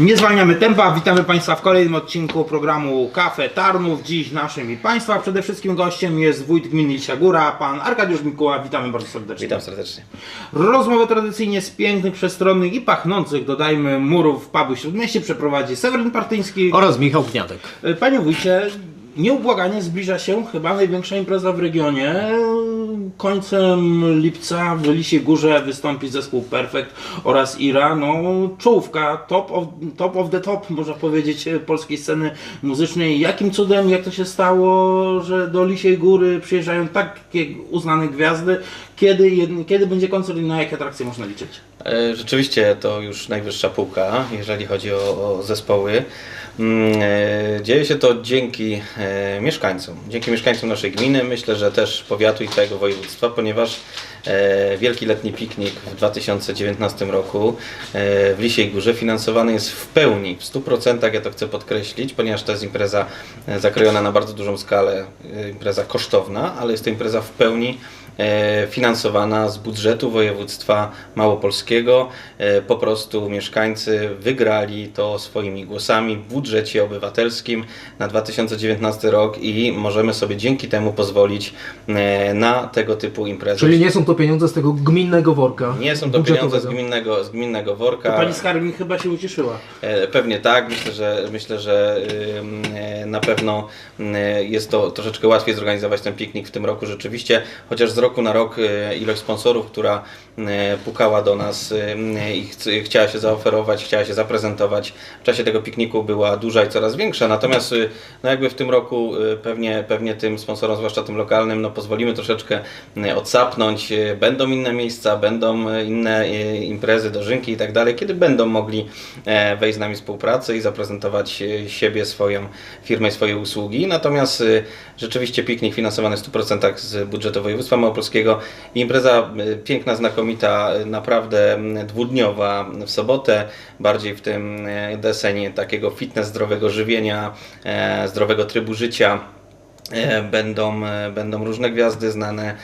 Nie zwalniamy tempa, witamy Państwa w kolejnym odcinku programu Kafe Tarnów. Dziś naszym i Państwa przede wszystkim gościem jest wójt gminy Lisia Góra, pan Arkadiusz Mikuła. Witamy bardzo serdecznie. Witam serdecznie. Rozmowę tradycyjnie z pięknych, przestronnych i pachnących, dodajmy, murów pubu Śródmieście przeprowadzi Seweryn Partyński. oraz Michał Gniadek. E, Panie wójcie, nieubłaganie zbliża się chyba największa impreza w regionie. Końcem lipca w Lisiej Górze wystąpi zespół Perfect oraz Ira. No, czołówka, top of, top of the top, można powiedzieć, polskiej sceny muzycznej. Jakim cudem, jak to się stało, że do Lisiej Góry przyjeżdżają takie uznane gwiazdy? Kiedy, kiedy będzie koncert i na jakie atrakcje można liczyć? E, Rzeczywiście to już najwyższa półka, jeżeli chodzi o, o zespoły. Mm, e, Dzieje się to dzięki e, mieszkańcom, dzięki mieszkańcom naszej gminy, myślę, że też powiatu i całego województwa, ponieważ wielki letni piknik w 2019 roku w Lisiej Górze finansowany jest w pełni, w 100%, ja to chcę podkreślić, ponieważ to jest impreza zakrojona na bardzo dużą skalę, impreza kosztowna, ale jest to impreza w pełni finansowana z budżetu województwa małopolskiego. E, Po prostu mieszkańcy wygrali to swoimi głosami w budżecie obywatelskim na 2019 rok i możemy sobie dzięki temu pozwolić e, na tego typu imprezy. Czyli nie są to pieniądze z tego gminnego worka. Nie są to pieniądze z gminnego, z gminnego To worka. pani Skarbnik chyba się ucieszyła. E, Pewnie tak, myślę, że myślę, że e, na pewno jest to troszeczkę łatwiej zorganizować ten piknik w tym roku rzeczywiście, chociaż z roku na rok e, ilość sponsorów, która pukała do nas ym, i chc- chciała się zaoferować, chciała się zaprezentować w czasie tego pikniku była duża i coraz większa, natomiast y, no jakby w tym roku pewnie, pewnie tym sponsorom, zwłaszcza tym lokalnym, no pozwolimy troszeczkę odsapnąć, będą inne miejsca, będą inne imprezy, dożynki i tak dalej, kiedy będą mogli e, wejść z nami współpracę i zaprezentować e, siebie, swoją firmę i swoje usługi. Natomiast e, rzeczywiście piknik finansowany w 100% z budżetu województwa małopolskiego. Impreza e, piękna, znakomita, e, naprawdę m, dwudniowa w sobotę, bardziej w tym e, deseń takiego fitness, zdrowego żywienia, e, zdrowego trybu życia. E, Będą, e, będą różne gwiazdy znane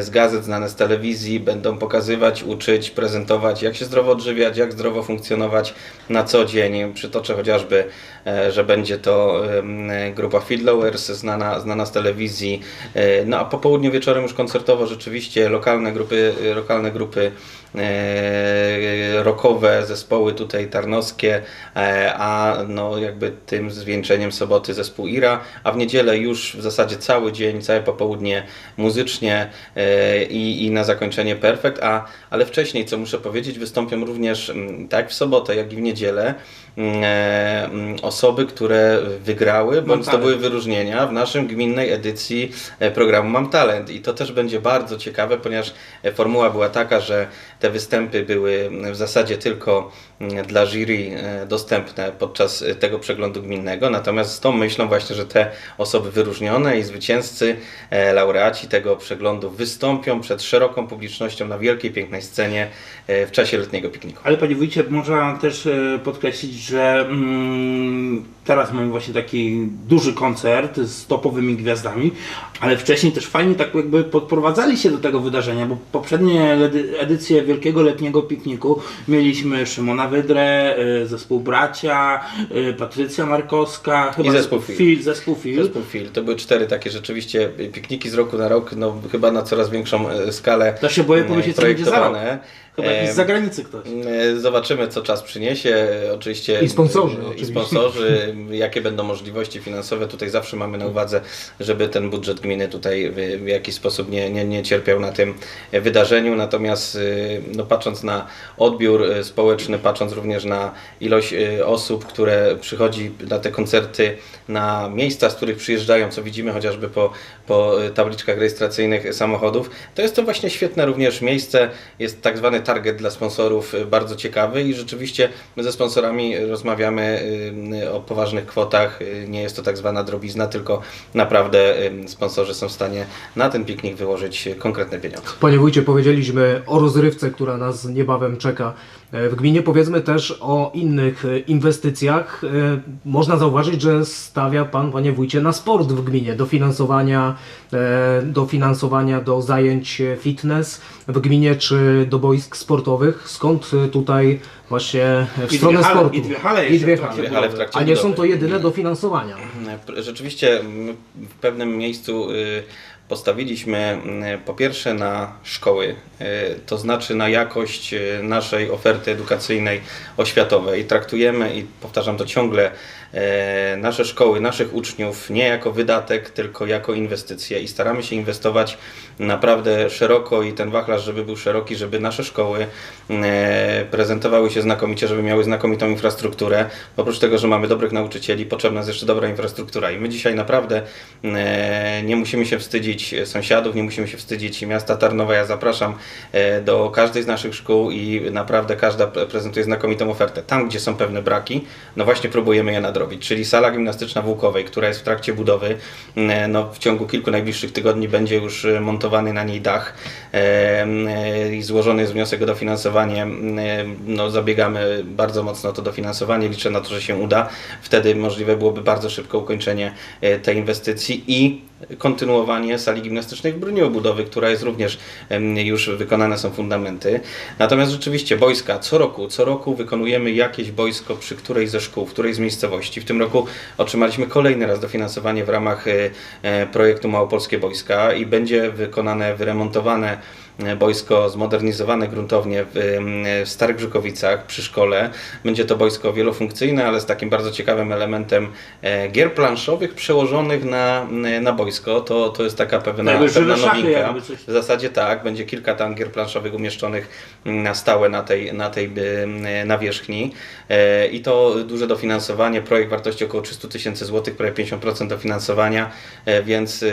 z gazet, znane z telewizji, będą pokazywać, uczyć, prezentować, jak się zdrowo odżywiać, jak zdrowo funkcjonować na co dzień. Przytoczę chociażby, e, że będzie to grupa Feedlowers, znana, znana z telewizji. E, No a po południu wieczorem już koncertowo rzeczywiście lokalne grupy, lokalne grupy e, rockowe, zespoły tutaj tarnowskie, e, a no jakby tym zwieńczeniem soboty zespół Ira, a w niedzielę już w zasadzie cały dzień, całe popołudnie muzycznie e, i, i na zakończenie perfekt, a, ale wcześniej, co muszę powiedzieć, wystąpią również mm, tak w sobotę, jak i w niedzielę mm, e, mm, osoby, które wygrały bądź Talent. zdobyły wyróżnienia w naszym gminnej edycji e, programu Mam Talent i to też będzie bardzo ciekawe, ponieważ e, formuła była taka, że te występy były w zasadzie tylko mm, dla jury e, dostępne podczas e, tego przeglądu gminnego, natomiast z tą myślą właśnie, że te osoby wyróżnione i zwycięzcy, e, laureaci tego przeglądu wystąpią przed szeroką publicznością na wielkiej, pięknej scenie w czasie letniego pikniku. Ale panie wójcie, można też podkreślić, że mm, teraz mamy właśnie taki duży koncert z topowymi gwiazdami, ale wcześniej też fajnie tak jakby podprowadzali się do tego wydarzenia, bo poprzednie edycje Wielkiego Letniego Pikniku mieliśmy Szymona Wydrę, e, zespół Bracia, e, Patrycja Markowska, chyba zespół Fil. Fil, zespół Fil. Zespół Phil. To były cztery takie rzeczywiście pikniki z roku na rok, no chyba na coraz większą e, skalę To się boję e, pomyśleć, co będzie za rok. Chyba jakiś E, z zagranicy ktoś. E, Zobaczymy, co czas przyniesie. Oczywiście. I sponsorzy e, I oczywiście. sponsorzy, jakie będą możliwości finansowe. Tutaj zawsze mamy na uwadze, żeby ten budżet gminy tutaj w, w jakiś sposób nie, nie, nie cierpiał na tym wydarzeniu. Natomiast e, no, patrząc na odbiór e, społeczny, patrząc również na ilość e, osób, które przychodzi na te koncerty, na miejsca, z których przyjeżdżają, co widzimy chociażby po, po tabliczkach rejestracyjnych samochodów, to jest to właśnie świetne również miejsce. Jest tak zwany target dla sponsorów y, bardzo ciekawy i rzeczywiście my ze sponsorami rozmawiamy y, o poważnych kwotach. Y, Nie jest to tak zwana drobizna, tylko naprawdę sponsorzy są w stanie na ten piknik wyłożyć konkretne pieniądze. Panie wójcie, powiedzieliśmy o rozrywce, która nas niebawem czeka W gminie powiedzmy też o innych e, inwestycjach. E, Można zauważyć, że stawia Pan, Panie Wójcie, na sport w gminie, dofinansowania, e, dofinansowania do zajęć e, fitness w gminie czy do boisk sportowych. Skąd e, tutaj właśnie e, w I stronę dwie hale- sportu? i dwie hale I dwie w trakcie hale. Ale w trakcie A nie są to jedyne dofinansowania. Rzeczywiście m, w pewnym miejscu y, postawiliśmy y, po pierwsze na szkoły, y, to znaczy na jakość y, naszej oferty edukacyjnej oświatowej. Traktujemy i powtarzam to ciągle e, nasze szkoły, naszych uczniów nie jako wydatek, tylko jako inwestycje i staramy się inwestować naprawdę szeroko i ten wachlarz, żeby był szeroki, żeby nasze szkoły e, prezentowały się znakomicie, żeby miały znakomitą infrastrukturę. Oprócz tego, że mamy dobrych nauczycieli, potrzebna jest jeszcze dobra infrastruktura i my dzisiaj naprawdę e, nie musimy się wstydzić sąsiadów, nie musimy się wstydzić miasta Tarnowa. Ja zapraszam e, do każdej z naszych szkół i naprawdę każda pre- prezentuje znakomitą ofertę. Tam, gdzie są pewne braki, no właśnie próbujemy je nadrobić, czyli sala gimnastyczna w Łukowej, która jest w trakcie budowy, no w ciągu kilku najbliższych tygodni będzie już e, montowany na niej dach e, i złożony jest wniosek o dofinansowanie. No zabiegamy bardzo mocno o to dofinansowanie, liczę na to, że się uda. Wtedy możliwe byłoby bardzo szybko ukończenie e, tej inwestycji i kontynuowanie sali gimnastycznej w Bruniu budowy, która jest również już wykonane są fundamenty. Natomiast rzeczywiście boiska co roku, co roku wykonujemy jakieś boisko przy którejś ze szkół, w którejś z miejscowości. W tym roku otrzymaliśmy kolejny raz dofinansowanie w ramach e, e, projektu Małopolskie Boiska i będzie wykonane, wyremontowane boisko zmodernizowane gruntownie w, w Starych Żukowicach przy szkole. Będzie to boisko wielofunkcyjne, ale z takim bardzo ciekawym elementem e, gier planszowych przełożonych na, na boisko. To, to jest taka pewna, żywe pewna nowinka. W zasadzie tak, będzie kilka tam gier planszowych umieszczonych na stałe na tej, na tej e, nawierzchni E, i to duże dofinansowanie, projekt wartości około 300 tysięcy złotych, prawie 50% dofinansowania, e, więc e,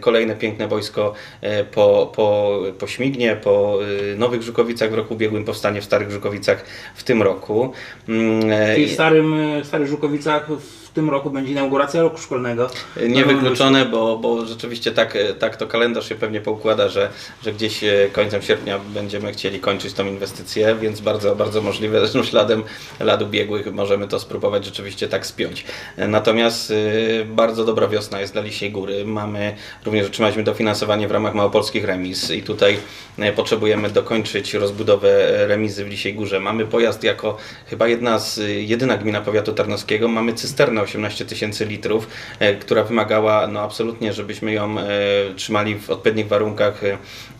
kolejne piękne boisko e, po, po, po Po e, Nowych Żukowicach w roku ubiegłym, powstanie w Starych Żukowicach w tym roku. Mm, Czyli w starym, w Starych Żukowicach w tym roku będzie inauguracja roku szkolnego. Niewykluczone, bo, bo rzeczywiście tak, tak to kalendarz się pewnie poukłada, że, że gdzieś e, końcem sierpnia będziemy chcieli kończyć tą inwestycję, więc bardzo, bardzo możliwe, zresztą śladem lat ubiegłych możemy to spróbować rzeczywiście tak spiąć. E, Natomiast e, bardzo dobra wiosna jest dla Lisiej Góry. Mamy, również otrzymaliśmy dofinansowanie w ramach małopolskich remis i tutaj e, potrzebujemy dokończyć rozbudowę remizy w Lisiej Górze. Mamy pojazd jako chyba jedna z, jedyna gmina powiatu tarnowskiego, mamy cysternę 18 tysięcy litrów, e, która wymagała no absolutnie, żebyśmy ją e, trzymali w odpowiednich warunkach,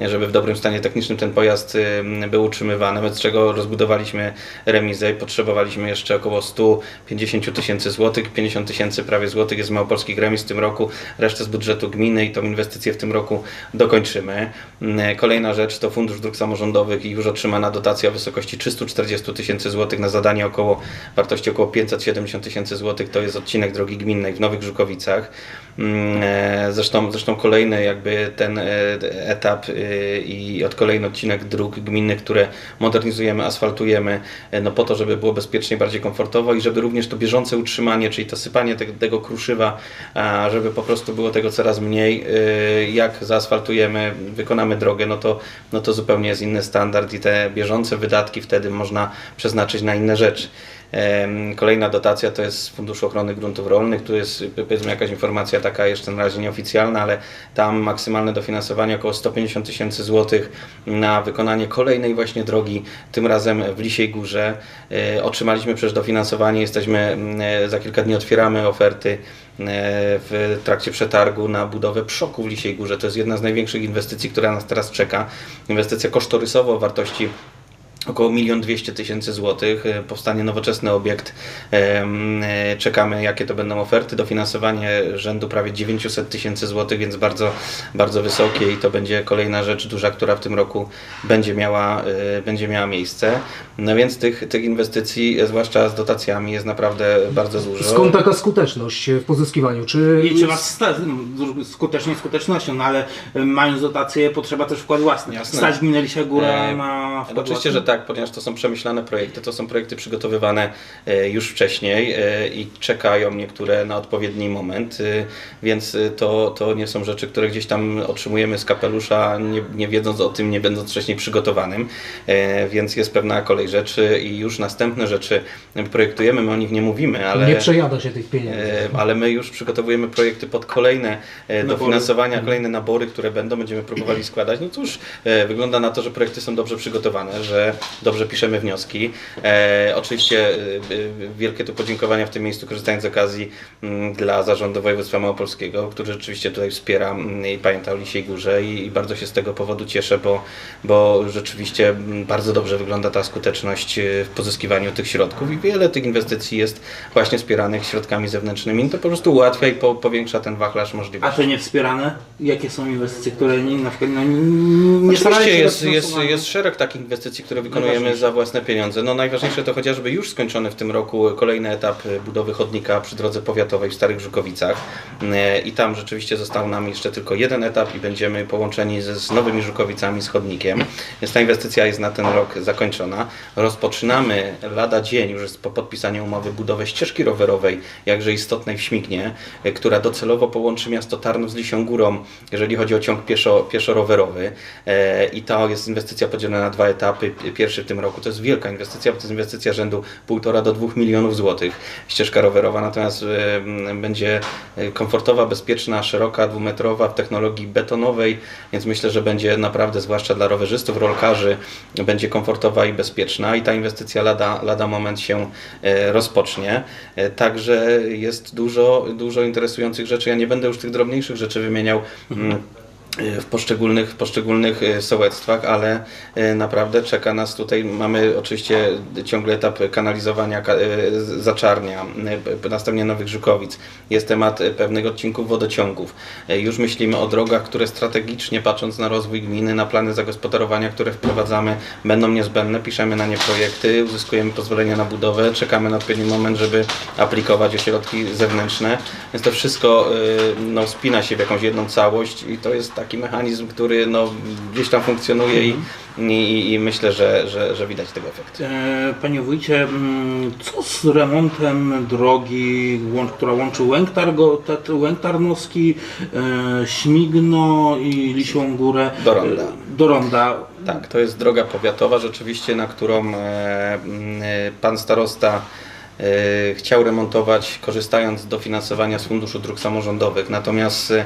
e, żeby w dobrym stanie technicznym ten pojazd był utrzymywany, wobec czego rozbudowaliśmy remizę i potrzebowaliśmy jeszcze około 150 tysięcy złotych, 50 tysięcy prawie złotych jest z małopolskich remiz w tym roku, resztę z budżetu gminy i tą inwestycję w tym roku dokończymy. Mm, Kolejna rzecz to Fundusz Dróg Samorządowych i już otrzymana dotacja w wysokości 340 tysięcy złotych na zadanie około wartości około 570 tysięcy złotych. To jest odcinek drogi gminnej w Nowych Żukowicach. Mm, e, Zresztą, zresztą kolejny jakby ten e, etap e, i od kolejny odcinek dróg gminnych, które modernizujemy, asfaltujemy, no po to, żeby było bezpiecznie, bardziej komfortowo i żeby również to bieżące utrzymanie, czyli to sypanie tego, tego kruszywa, żeby po prostu było tego coraz mniej. Jak zaasfaltujemy, wykonamy drogę, no to, no to zupełnie jest inny standard i te bieżące wydatki wtedy można przeznaczyć na inne rzeczy. Kolejna dotacja to jest z Funduszu Ochrony Gruntów Rolnych. Tu jest powiedzmy jakaś informacja taka jeszcze na razie nieoficjalna, ale tam maksymalne dofinansowanie około 150 tysięcy złotych na wykonanie kolejnej właśnie drogi, tym razem w Lisiej Górze. E, Otrzymaliśmy przecież dofinansowanie, jesteśmy, e, za kilka dni otwieramy oferty e, w trakcie przetargu na budowę przoku w Lisiej Górze. To jest jedna z największych inwestycji, która nas teraz czeka. Inwestycja kosztorysowa o wartości około 1 200 tysięcy złotych. E, Powstanie nowoczesny obiekt. Em, e, Czekamy, jakie to będą oferty. Dofinansowanie rzędu prawie 900 tysięcy złotych, więc bardzo, bardzo wysokie i to będzie kolejna rzecz duża, która w tym roku będzie miała, e, będzie miała miejsce. No więc tych, tych inwestycji, e, zwłaszcza z dotacjami, jest naprawdę bardzo dużo. Skąd taka skuteczność w pozyskiwaniu? Czy I trzeba sta- no, skutecznie skutecznością, no ale mając dotację potrzeba też wkład własny. Stać gminę Lisia Góra E, na wkład Oczywiście, własny? że tak, ponieważ to są przemyślane projekty, to są projekty przygotowywane e, już wcześniej e, i czekają niektóre na odpowiedni moment, e, więc to, to nie są rzeczy, które gdzieś tam otrzymujemy z kapelusza, nie, nie wiedząc o tym, nie będąc wcześniej przygotowanym, więc jest pewna kolej rzeczy i już następne rzeczy projektujemy, my o nich nie mówimy, ale... Nie przejada się tych pieniędzy. Ale my już przygotowujemy projekty pod kolejne Nabory. dofinansowania, kolejne nabory, które będą, będziemy próbowali składać. No cóż, wygląda na to, że projekty są dobrze przygotowane, że dobrze piszemy wnioski. E, oczywiście e, e, wielkie tu podziękowania w tym miejscu, korzystając z okazji m, dla Zarządu Województwa Małopolskiego, który rzeczywiście tutaj wspiera m, i pamięta o Lisiej Górze i, i bardzo się z tego powodu cieszę, bo, bo rzeczywiście m, bardzo dobrze wygląda ta skuteczność e, w pozyskiwaniu tych środków i wiele tych inwestycji jest właśnie wspieranych środkami zewnętrznymi. To po prostu ułatwia i po, powiększa ten wachlarz A możliwości. te niewspierane? Jakie są inwestycje, które nie, na przykład no, nie Oczywiście jest, jest, jest szereg takich inwestycji, które wykonujemy za własne pieniądze. No najważniejsze to chociażby już skończony w tym roku kolejny etap e, budowy chodnika przy drodze powiatowej w Starych Żukowicach. E, I tam rzeczywiście został nam jeszcze tylko jeden etap i będziemy połączeni ze, z nowymi Żukowicami z chodnikiem. Więc ta inwestycja jest na ten rok zakończona. Rozpoczynamy lada dzień, już po podpisaniu umowy, budowę ścieżki rowerowej, jakże istotnej w Śmignie, e, która docelowo połączy miasto Tarnów z Lisią Górą, jeżeli chodzi o ciąg pieszo, pieszo-rowerowy. I to jest inwestycja podzielona na dwa etapy. Pierwszy w tym roku to jest wielka inwestycja, bo to jest inwestycja rzędu 1,5 do 2 milionów złotych. Ścieżka rowerowa natomiast będzie e, komfortowa, bezpieczna, szeroka, dwumetrowa, w technologii betonowej, więc myślę, że będzie naprawdę, zwłaszcza dla rowerzystów, rolkarzy, będzie komfortowa i bezpieczna i ta inwestycja lada, lada moment się e, rozpocznie. E, Także jest dużo, dużo interesujących rzeczy. Ja nie będę już tych drobniejszych rzeczy wymieniał. W poszczególnych, poszczególnych e, sołectwach, ale e, naprawdę czeka nas tutaj, mamy oczywiście ciągle etap kanalizowania ka- e, zaczarnia, następnie Nowych Żukowic. Jest temat pewnych odcinków wodociągów. Już myślimy o drogach, które strategicznie patrząc na rozwój gminy, na plany zagospodarowania, które wprowadzamy, będą niezbędne. Piszemy na nie projekty, uzyskujemy pozwolenia na budowę, czekamy na odpowiedni moment, żeby aplikować o środki zewnętrzne. Więc to wszystko no, spina się w jakąś jedną całość i to jest taki mechanizm, który no, gdzieś tam funkcjonuje i, i, i myślę, że, że, że widać tego efekt. E, Panie wójcie, mm, co z remontem drogi, która łączy Łęk, Targo, Tat- Łęk Tarnowski, e, Śmigno i Lisią Górę? Do Ronda. E, Do Ronda. Tak, to jest droga powiatowa rzeczywiście, na którą e, e, pan starosta e, chciał remontować korzystając z dofinansowania z Funduszu Dróg Samorządowych. Natomiast e,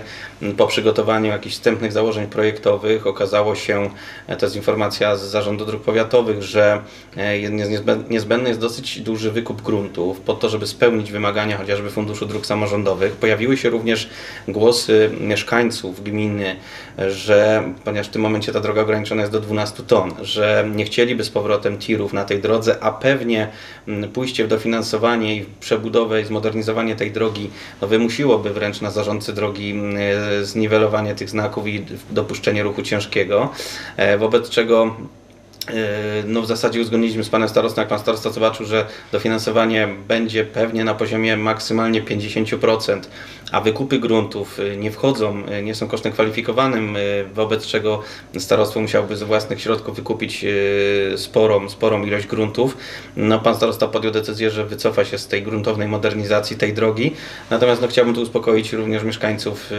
po przygotowaniu jakichś wstępnych założeń projektowych okazało się, e, to jest informacja z Zarządu Dróg Powiatowych, że e, niezbędny, jest dosyć duży wykup gruntów po to, żeby spełnić wymagania chociażby Funduszu Dróg Samorządowych. Pojawiły się również głosy mieszkańców gminy, że ponieważ w tym momencie ta droga ograniczona jest do 12 ton, że nie chcieliby z powrotem tirów na tej drodze, a pewnie pójście w dofinansowanie i przebudowę i zmodernizowanie tej drogi no, wymusiłoby wręcz na zarządcy drogi mm, e, zniwelowanie tych znaków i dopuszczenie ruchu ciężkiego, e, wobec czego e, no w zasadzie uzgodniliśmy z panem starostą, jak pan starosta zobaczył, że dofinansowanie będzie pewnie na poziomie maksymalnie 50%, a wykupy gruntów y, nie wchodzą, y, nie są kosztem kwalifikowanym, y, wobec czego starostwo musiałoby ze własnych środków wykupić sporą, sporą ilość gruntów. No, pan starosta podjął decyzję, że wycofa się z tej gruntownej modernizacji tej drogi. Natomiast no, chciałbym tu uspokoić również mieszkańców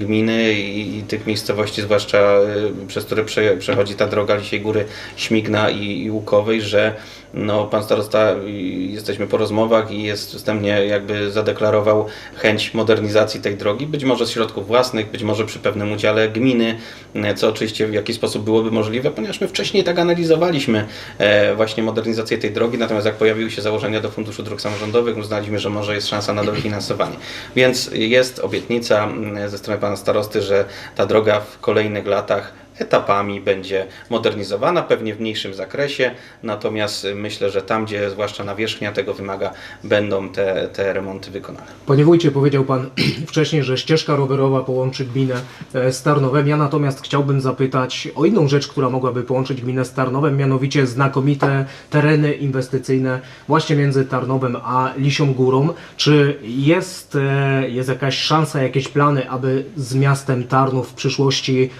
gminy i, i tych miejscowości, zwłaszcza przez które prze, przechodzi ta droga Lisiej Góry, Śmigna i, i Łukowej, że no, pan starosta, jesteśmy po rozmowach i jest wstępnie jakby zadeklarował chęć modernizacji tej drogi, być może z środków własnych, być może przy pewnym udziale gminy, e, co oczywiście w jakiś sposób byłoby możliwe, ponieważ my wcześniej tak analizowaliśmy e, właśnie modernizację tej drogi, natomiast jak pojawiły się założenia do Funduszu Dróg Samorządowych, uznaliśmy, że może jest szansa na dofinansowanie. Więc jest obietnica mm, ze strony pana starosty, że ta droga w kolejnych latach etapami będzie modernizowana, pewnie w mniejszym zakresie, natomiast y, myślę, że tam, gdzie zwłaszcza nawierzchnia tego wymaga, będą te, te remonty wykonane. Panie wójcie, powiedział pan wcześniej, że ścieżka rowerowa połączy gminę e, z Tarnowem. Ja natomiast chciałbym zapytać o inną rzecz, która mogłaby połączyć gminę z Tarnowem, mianowicie znakomite tereny inwestycyjne właśnie między Tarnowem a Lisią Górą. Czy jest, e, jest jakaś szansa, jakieś plany, aby z miastem Tarnów w przyszłości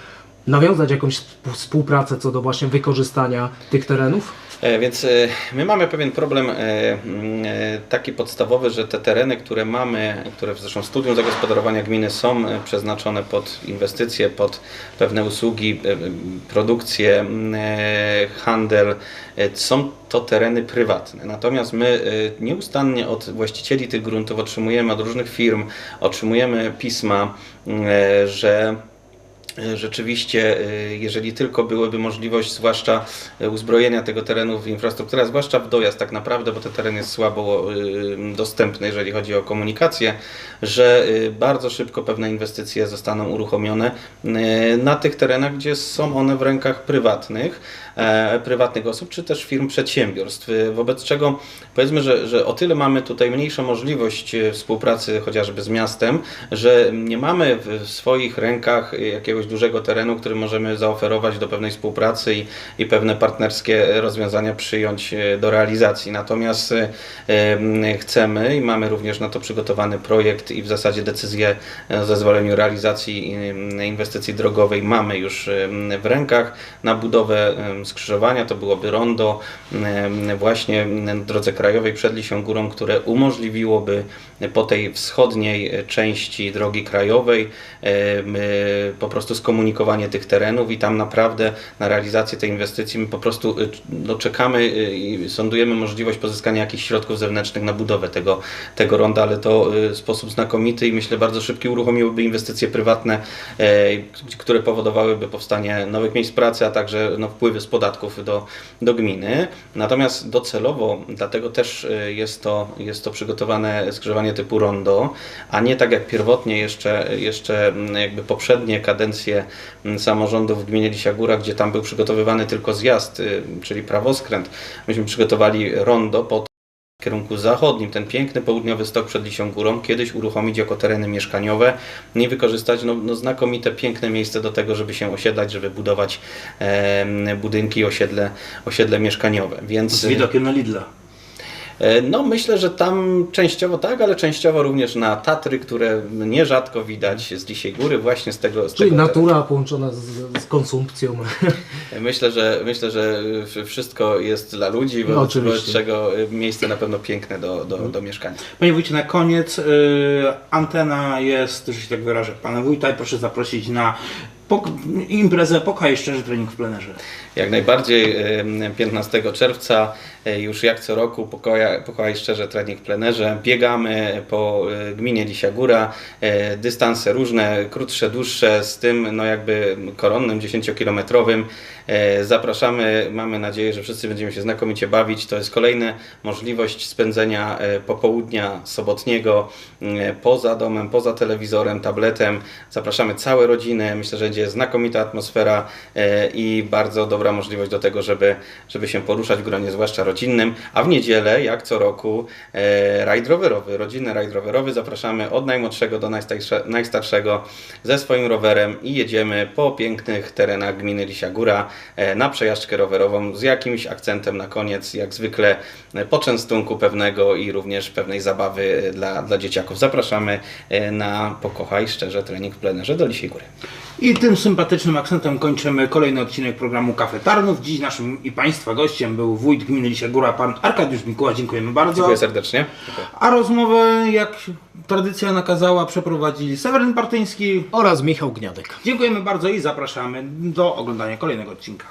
nawiązać jakąś współ- współpracę co do właśnie wykorzystania tych terenów? E, Więc e, my mamy pewien problem e, taki podstawowy, że te tereny, które mamy, które w zresztą studium zagospodarowania gminy są przeznaczone pod inwestycje, pod pewne usługi, produkcję, handel, są to tereny prywatne. Natomiast my nieustannie od właścicieli tych gruntów otrzymujemy, od różnych firm, otrzymujemy pisma, że Rzeczywiście, e, jeżeli tylko byłaby możliwość, zwłaszcza e, uzbrojenia tego terenu w infrastrukturę, zwłaszcza w dojazd tak naprawdę, bo ten teren jest słabo e, dostępny, jeżeli chodzi o komunikację, że e, bardzo szybko pewne inwestycje zostaną uruchomione e, na tych terenach, gdzie są one w rękach prywatnych, e, prywatnych osób, czy też firm przedsiębiorstw. E, Wobec czego powiedzmy, że, że o tyle mamy tutaj mniejszą możliwość e, współpracy chociażby z miastem, że nie mamy w swoich rękach jakiegoś dużego terenu, który możemy zaoferować do pewnej współpracy i, i pewne partnerskie rozwiązania przyjąć e, do realizacji. Natomiast e, em, chcemy i mamy również na to przygotowany projekt i w zasadzie decyzję o zezwoleniu realizacji inwestycji drogowej mamy już w rękach. Na budowę skrzyżowania to byłoby rondo właśnie na drodze krajowej przed Lisią Górą, które umożliwiłoby po tej wschodniej e, części drogi krajowej e, po prostu skomunikowanie tych terenów i tam naprawdę na realizację tej inwestycji my po prostu e, no, czekamy e, i sądujemy możliwość pozyskania jakichś środków zewnętrznych na budowę tego, tego ronda, ale to e, w sposób znakomity i myślę bardzo szybki uruchomiłyby inwestycje prywatne, e, które powodowałyby powstanie nowych miejsc pracy, a także no, wpływy z podatków do, do gminy. Natomiast docelowo, dlatego też jest to, jest to przygotowane skrzyżowanie typu rondo, a nie tak jak pierwotnie jeszcze, jeszcze mm, jakby poprzednie kadencje mm, samorządu w gminie Lisia Góra, gdzie tam był przygotowywany tylko zjazd, y, czyli prawoskręt. Myśmy przygotowali rondo pod w kierunku zachodnim, ten piękny południowy stok przed Lisią Górą, kiedyś uruchomić jako tereny mieszkaniowe i wykorzystać no, no, znakomite, piękne miejsce do tego, żeby się osiedlać, żeby budować em, budynki osiedle, osiedle mieszkaniowe. Więc Z widokiem na Lidla. E, No myślę, że tam częściowo tak, ale częściowo również na Tatry, które nierzadko widać z dzisiaj góry właśnie z tego. Z Czyli tego natura połączona z, z konsumpcją. Myślę, że myślę, że wszystko jest dla ludzi, wobec, oczywiście. wobec czego e, miejsce na pewno piękne do, do, do mieszkania. Panie wójcie, na koniec y, antena jest, że się tak wyrażę, pana wójta i proszę zaprosić na pok- imprezę Pokaj Szczerzy Trening w plenerze. Jak najbardziej em, 15 czerwca e, już jak co roku pokoja, pokoja szczerze trening plenerze. Biegamy po e, gminie Lisia Góra, e, dystanse różne, krótsze, dłuższe, z tym no jakby koronnym 10-kilometrowym. E, Zapraszamy, mamy nadzieję, że wszyscy będziemy się znakomicie bawić. To jest kolejna możliwość spędzenia e, popołudnia sobotniego e, poza domem, poza telewizorem, tabletem. Zapraszamy całe rodziny. Myślę, że będzie znakomita atmosfera e, i bardzo dobra możliwość do tego, żeby, żeby się poruszać w gronie, zwłaszcza rodzinnym. A w niedzielę, jak co roku, e, rajd rowerowy, rodzinny rajd rowerowy. Zapraszamy od najmłodszego do najstarsze, najstarszego ze swoim rowerem i jedziemy po pięknych terenach gminy Lisia Góra e, na przejażdżkę rowerową z jakimś akcentem na koniec, jak zwykle e, poczęstunku pewnego i również pewnej zabawy dla, dla dzieciaków. Zapraszamy na Pokochaj Szczerze Trening w plenerze do Lisiej Góry. I tym sympatycznym akcentem kończymy kolejny odcinek programu Kafe Tarnów. Dziś naszym i Państwa gościem był wójt gminy Lisia Góra, pan Arkadiusz Mikuła. Dziękujemy bardzo. Dziękuję serdecznie. A rozmowę, jak tradycja nakazała, przeprowadzili Seweryn Partyński. Oraz Michał Gniadek. Dziękujemy bardzo i zapraszamy do oglądania kolejnego odcinka.